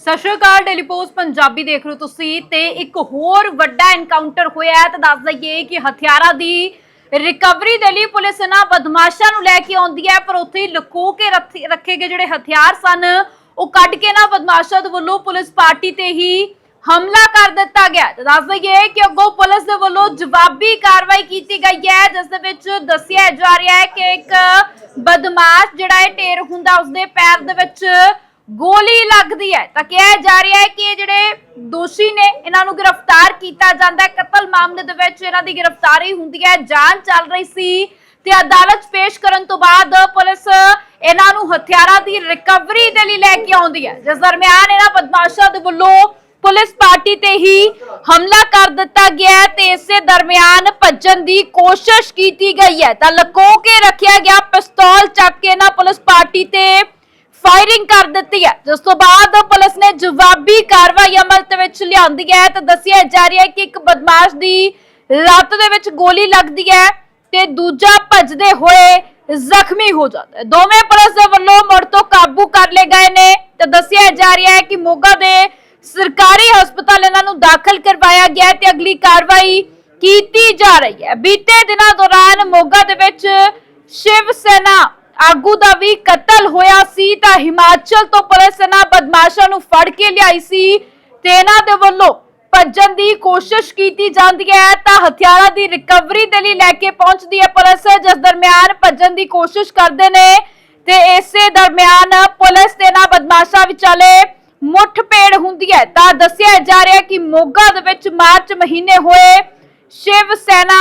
ਸਤਿ ਸ਼੍ਰੀ ਅਕਾਲ ਡੇਲੀ ਪੋਸਟ ਪੰਜਾਬੀ ਦੇਖ ਰਹੇ ਹੋ ਤੁਸੀਂ ਤੇ ਇੱਕ ਹੋਰ ਵੱਡਾ ਐਨਕਾਊਂਟਰ ਹੋਇਆ ਹੈ, ਤਾਂ ਦੱਸ ਦਈਏ ਕਿ ਹਥਿਆਰਾਂ ਦੀ ਰਿਕਵਰੀ ਦੇ ਲਈ ਪੁਲਿਸ ਨਾ ਬਦਮਾਸ਼ਾਂ ਨੂੰ ਲੈ ਕੇ ਆਉਂਦੀ ਹੈ, ਪਰ ਉੱਥੇ ਲੁਕੋ ਕੇ ਰੱਖੇ ਗਏ ਜਿਹੜੇ ਹਥਿਆਰ ਸਨ, ਉਹ ਕੱਢ ਕੇ ਨਾ ਬਦਮਾਸ਼ਾਂ ਦੇ ਵੱਲੋਂ ਪੁਲਿਸ ਪਾਰਟੀ ਤੇ ਹੀ ਹਮਲਾ ਕਰ ਦਿੱਤਾ ਗਿਆ ਹੈ। ਤਾਂ ਦੱਸ ਦਈਏ ਕਿ ਅੱਗੋਂ ਪੁਲਿਸ ਦੇ ਵੱਲੋਂ ਜਵਾਬੀ ਕਾਰਵਾਈ ਕੀਤੀ ਗਈ ਹੈ, ਜਿਸ ਦੇ ਵਿੱਚ ਦੱਸਿਆ ਜਾ ਰਿਹਾ ਹੈ ਕਿ ਇੱਕ ਬਦਮਾਸ਼ ਜਿਹੜਾ ਹੈ ਢੇਰ ਹੁੰਦਾ, ਉਸਦੇ ਪੈਰ ਦੇ ਵਿੱਚ ਗੋਲੀ ਲੱਗਦੀ ਹੈ। ਤਾਂ ਕਿਹਾ ਜਾ ਰਿਹਾ ਹੈ ਕਿ ਇਹ ਜਿਹੜੇ ਦੋਸ਼ੀ ਨੇ, ਇਹਨਾਂ ਨੂੰ ਗ੍ਰਿਫਤਾਰ ਕੀਤਾ ਜਾਂਦਾ ਹੈ। ਕਤਲ ਮਾਮਲੇ ਦੇ ਵਿੱਚ ਇਹਨਾਂ ਦੀ ਗ੍ਰਿਫਤਾਰੀ ਹੁੰਦੀ ਹੈ, ਜਾਂਚ ਚੱਲ ਰਹੀ ਸੀ ਤੇ ਅਦਾਲਤ ਪੇਸ਼ ਕਰਨ ਤੋਂ ਬਾਅਦ ਪੁਲਿਸ ਇਹਨਾਂ ਨੂੰ ਹਥਿਆਰਾਂ ਦੀ ਰਿਕਵਰੀ ਦੇ ਲਈ ਲੈ ਕੇ ਆਉਂਦੀ ਹੈ। ਜਿਸ ਦਰਮਿਆਨ ਇਹਨਾਂ ਬਦਮਾਸ਼ਾਂ ਦੇ ਵੱਲੋਂ ਪੁਲਿਸ ਪਾਰਟੀ ਤੇ ਹੀ ਹਮਲਾ ਕਰ ਦਿੱਤਾ ਗਿਆ ਤੇ ਇਸੇ ਦਰਮਿਆਨ ਭੱਜਣ ਦੀ ਕੋਸ਼ਿਸ਼ ਕੀਤੀ ਗਈ ਹੈ। ਤਾਂ ਲਕੋ ਕੇ ਰੱਖਿਆ ਗਿਆ ਪਿਸਤੌਲ ਚੱਕ ਕੇ ਇਹਨਾਂ ਪੁਲਿਸ ਪਾਰਟੀ ਤੇ ਫਾਇਰਿੰਗ ਕਰ ਦਿੱਤੀ ਹੈ। ਜਿਸ ਤੋਂ ਬਾਅਦ ਪੁਲਿਸ ਨੇ ਜਵਾਬੀ ਕਾਰਵਾਈ ਅਮਲ ਦੇ ਵਿੱਚ ਲਿਆਂਦੀ ਹੈ ਤਾਂ ਦੱਸਿਆ ਜਾ ਰਿਹਾ ਹੈ ਕਿ ਇੱਕ ਬਦਮਾਸ਼ ਦੀ ਲੱਤ ਦੇ ਵਿੱਚ ਗੋਲੀ ਲੱਗਦੀ ਹੈ ਤੇ ਦੂਜਾ ਭੱਜਦੇ ਹੋਏ ਜ਼ਖਮੀ ਹੋ ਜਾਂਦਾ ਹੈ। ਦੋਵੇਂ ਪੁਲਿਸ ਦੇ ਵੱਲੋਂ ਮੁੜ ਤੋਂ ਕਾਬੂ ਕਰ ਲਏ ਗਏ ਨੇ ਤੇ ਦੱਸਿਆ ਜਾ ਰਿਹਾ ਹੈ ਕਿ ਮੋਗਾ ਦੇ ਸਰਕਾਰੀ ਹਸਪਤਾਲ ਇਹਨਾਂ ਨੂੰ ਦਾਖਲ ਕਰਵਾਇਆ ਗਿਆ ਤੇ ਅਗਲੀ ਕਾਰਵਾਈ ਕੀਤੀ ਜਾ ਰਹੀ ਹੈ। ਬੀਤੇ ਦਿਨਾਂ ਦੌਰਾਨ ਮੋਗਾ ਦੇ ਵਿੱਚ ਸ਼ਿਵ ਸੈਨਾ ਆਗੂ ਦਾ ਵੀ ਕਤਲ ਹੋਇਆ ਸੀ, ਤਾਂ ਹਿਮਾਚਲ ਤੋਂ ਪੁਲਿਸ ਇਹਨਾਂ ਬਦਮਾਸ਼ਾਂ ਨੂੰ ਫੜ ਕੇ ਲਿਆਈ ਸੀ ਤੇ ਇਹਨਾਂ ਦੇ ਵੱਲੋਂ ਭੱਜਣ ਦੀ ਕੋਸ਼ਿਸ਼ ਕੀਤੀ ਜਾਂਦੀ ਹੈ, ਤਾਂ ਹਥਿਆਰਾਂ ਦੀ ਰਿਕਵਰੀ ਦੇ ਲਈ ਲੈ ਕੇ ਪਹੁੰਚਦੀ ਹੈ ਪੁਲਿਸ, ਜਿਸ ਦਰਮਿਆਨ ਭੱਜਣ ਦੀ ਕੋਸ਼ਿਸ਼ ਕਰਦੇ ਨੇ ਤੇ ਇਸੇ ਦਰਮਿਆਨ ਪੁਲਿਸ ਤੇ ਇਹਨਾਂ ਬਦਮਾਸ਼ਾਂ ਵਿਚਾਲੇ ਮੁੱਠਭੇੜ ਹੁੰਦੀ ਹੈ। ਤਾਂ ਦੱਸਿਆ ਜਾ ਰਿਹਾ ਕਿ ਮੋਗਾ ਦੇ ਵਿੱਚ ਮਾਰਚ ਮਹੀਨੇ ਹੋਏ ਸ਼ਿਵ ਸੈਨਾ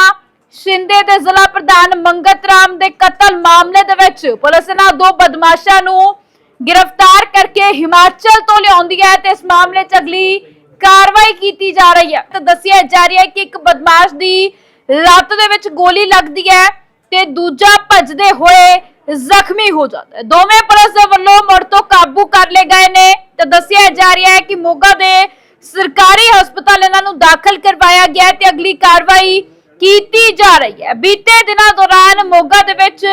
ਸ਼ਿੰਦੇ ਦੇ ਜ਼ਿਲ੍ਹਾ ਪ੍ਰਧਾਨ ਮੰਗਤ ਰਾਮ ਦੇ ਕਤਲ ਮਾਮਲੇ ਦੇ ਵਿੱਚ ਪੁਲਿਸ ਨੇ ਦੋ ਬਦਮਾਸ਼ਾਂ ਨੂੰ ਗ੍ਰਿਫਤਾਰ ਕਰਕੇ ਹਿਮਾਚਲ ਤੋਂ ਲਿਆਉਂਦੀ ਹੈ ਤੇ ਇਸ ਮਾਮਲੇ 'ਚ ਅਗਲੀ ਕਾਰਵਾਈ ਕੀਤੀ ਜਾ ਰਹੀ ਹੈ। ਤਾਂ ਦੱਸਿਆ ਜਾ ਰਿਹਾ ਹੈ ਕਿ ਇੱਕ ਬਦਮਾਸ਼ ਦੀ ਲੱਤ ਦੇ ਵਿੱਚ ਗੋਲੀ ਲੱਗਦੀ ਹੈ ਤੇ ਦੂਜਾ ਭੱਜਦੇ ਹੋਏ ਜ਼ਖਮੀ ਹੋ ਜਾਂਦਾ ਹੈ। ਦੋਵੇਂ ਪੁਲਿਸ ਦੇ ਵੱਲੋਂ ਮੁੜ ਤੋਂ ਕਾਬੂ ਕਰ ਲਏ ਗਏ ਨੇ। ਤੇ ਦੱਸਿਆ ਜਾ ਰਿਹਾ ਹੈ ਕਿ ਮੋਗਾ ਦੇ ਸਰਕਾਰੀ ਹਸਪਤਾਲ ਇਹਨਾਂ ਨੂੰ ਦਾਖਲ ਕਰਵਾਇਆ ਗਿਆ ਤੇ ਅਗਲੀ ਕਾਰਵਾਈ ਕੀਤੀ ਜਾ ਰਹੀ ਹੈ। ਬੀਤੇ ਦਿਨਾਂ ਦੌਰਾਨ ਮੋਗਾ ਦੇ ਵਿੱਚ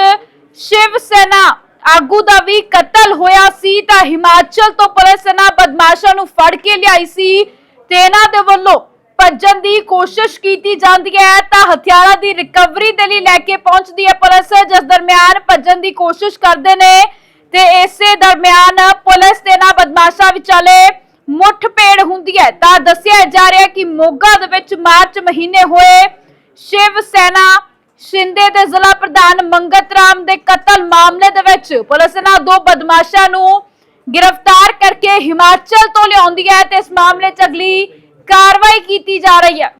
ਸ਼ਿਵ ਸੈਨਾ ਆਗੂ ਦਾ ਵੀ ਕਤਲ ਹੋਇਆ ਸੀ ਤਾਂ ਹਿਮਾਚਲ ਤੋਂ ਪੁਲਿਸ ਇਹਨਾਂ ਬਦਮਾਸ਼ਾਂ ਨੂੰ ਫੜ ਕੇ ਲਿਆਈ ਸੀ ਤੇ ਇਹਨਾਂ ਦੇ ਵੱਲੋਂ ਭੱਜਣ ਦੀ ਕੋਸ਼ਿਸ਼ ਕੀਤੀ ਜਾਂਦੀ ਹੈ ਤਾਂ ਹਥਿਆਰਾਂ ਦੀ ਰਿਕਵਰੀ ਦੇ ਲਈ ਲੈ ਕੇ ਪਹੁੰਚਦੀ ਹੈ ਪੁਲਿਸ, ਜਿਸ ਦਰਮਿਆਨ ਭੱਜਣ ਦੀ ਕੋਸ਼ਿਸ਼ ਕਰਦੇ ਨੇ ਤੇ ਇਸੇ ਦਰਮਿਆਨ ਪੁਲਿਸ ਤੇ ਇਹਨਾਂ ਬਦਮਾਸ਼ਾਂ ਵਿਚਾਲੇ ਮੁੱਠਭੇੜ ਹੁੰਦੀ ਹੈ। ਤਾਂ ਦੱਸਿਆ ਜਾ ਰਿਹਾ ਕਿ ਮੋਗਾ ਦੇ ਵਿੱਚ ਮਾਰਚ ਮਹੀਨੇ ਹੋਏ ਸ਼ਿਵ ਸੈਨਾ ਸ਼ਿੰਦੇ ਦੇ ਜ਼ਿਲ੍ਹਾ ਪ੍ਰਧਾਨ ਮੰਗਤ ਰਾਮ ਦੇ ਕਤਲ ਮਾਮਲੇ ਦੇ ਵਿੱਚ ਪੁਲਿਸ ਨੇ ਦੋ ਬਦਮਾਸ਼ਾਂ ਨੂੰ ਗ੍ਰਿਫਤਾਰ ਕਰਕੇ ਹਿਮਾਚਲ ਤੋਂ ਲਿਆਉਂਦੀ ਹੈ ਤੇ ਇਸ ਮਾਮਲੇ 'ਚ ਅਗਲੀ ਕਾਰਵਾਈ ਕੀਤੀ ਜਾ ਰਹੀ ਹੈ।